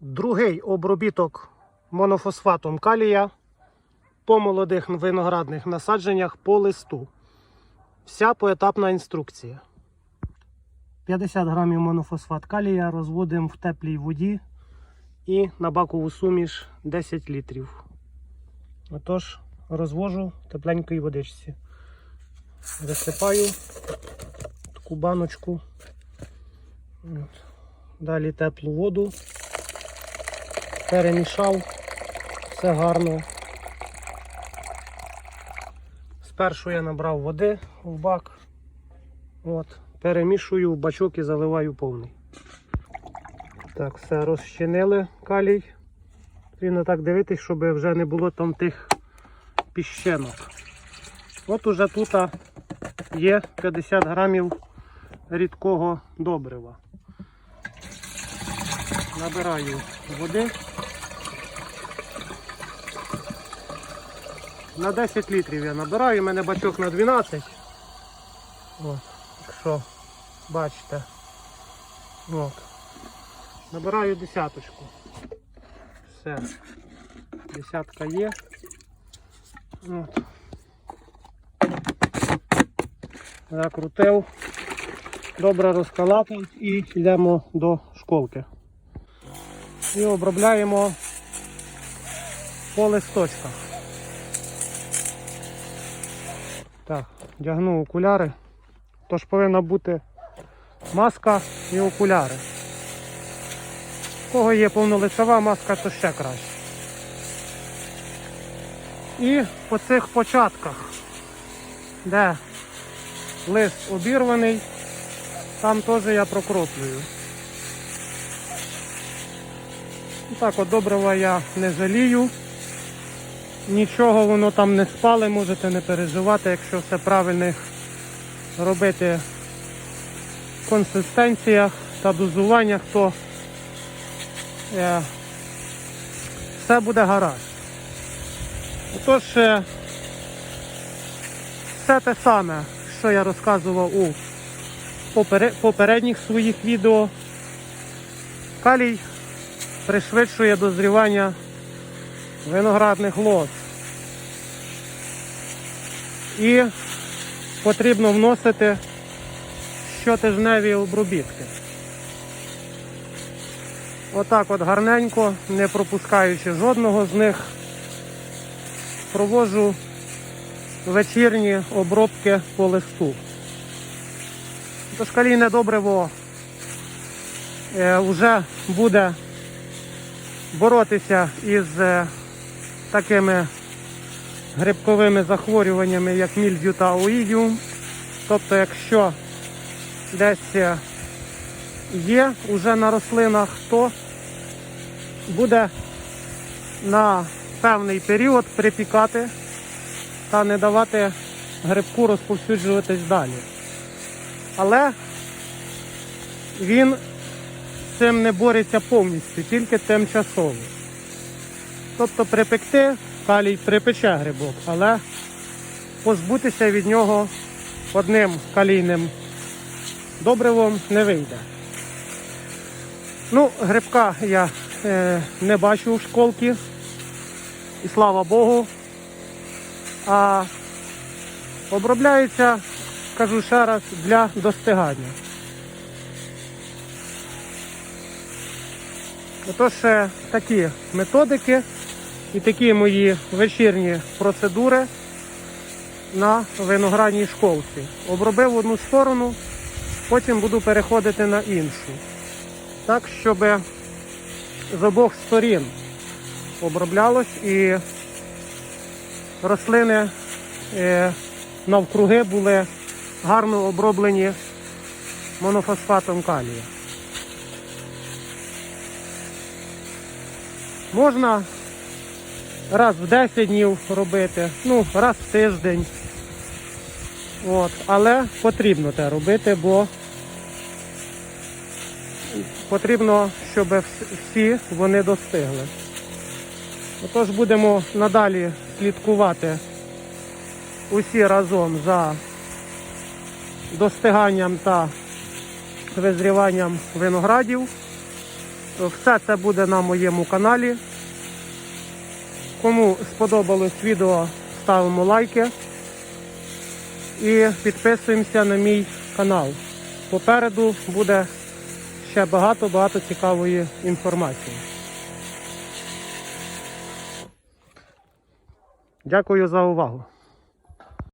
Другий обробіток монофосфатом калія по молодих виноградних насадженнях по листу. Вся поетапна інструкція. 50 грамів монофосфат калія розводимо в теплій воді і на бакову суміш 10 літрів. Отож, розвожу в тепленькій водичці. Засипаю таку баночку. Далі теплу воду. Перемішав. Все гарно. Спершу я набрав води в бак. От. Перемішую в бачок і заливаю повний. Так, все розчинили калій. Потрібно так дивитись, щоб вже не було там тих піщенок. От уже тут є 50 грамів рідкого добрива. Набираю води. На 10 літрів я набираю, у мене бачок на 12. От, якщо бачите. От. Набираю десяточку. Все. Десятка є. От. Закрутив. Добре розкалапав і йдемо до школки. І обробляємо по листочках. Так, вдягну окуляри. Тож повинна бути маска і окуляри. У кого є повнолицева маска, то ще краще. І по цих початках, де лист обірваний, там теж я прокроплюю. І Так от добрива я не жалію. Нічого воно там не спали, можете не переживати, якщо все правильно робити в консистенціях та дозуваннях, то е, все буде гаразд. Отож, е, все те саме, що я розказував у попередніх своїх відео. Калій пришвидшує дозрівання виноградних лоз. І потрібно вносити щотижневі обробітки. Отак от гарненько, не пропускаючи жодного з них, проводжу вечірні обробки по листу. Тож калійне добриво е, вже буде боротися із е, такими грибковими захворюваннями, як мільдю та оїдіум. Тобто, якщо десь е, є уже на рослинах, то буде на певний період припікати та не давати грибку розповсюджуватись далі. Але він цим не бореться повністю, тільки тимчасово. Тобто припекти, калій припече грибок, але позбутися від нього одним калійним добривом не вийде. Ну, грибка я е, не бачу в школці, і слава Богу. А обробляється, кажу ще раз, для достигання. Отож, такі методики і такі мої вечірні процедури на виноградній школці. Обробив одну сторону, потім буду переходити на іншу. Так, щоб з обох сторін оброблялось і рослини е, навкруги були гарно оброблені монофосфатом калія. Можна раз в 10 днів робити, ну, раз в тиждень. От. Але потрібно те робити, бо потрібно, щоб всі вони достигли. Отож будемо надалі слідкувати усі разом за достиганням та визріванням виноградів. Все це буде на моєму каналі. Кому сподобалось відео, ставимо лайки і підписуємося на мій канал. Попереду буде ще багато-багато цікавої інформації. Дякую за увагу.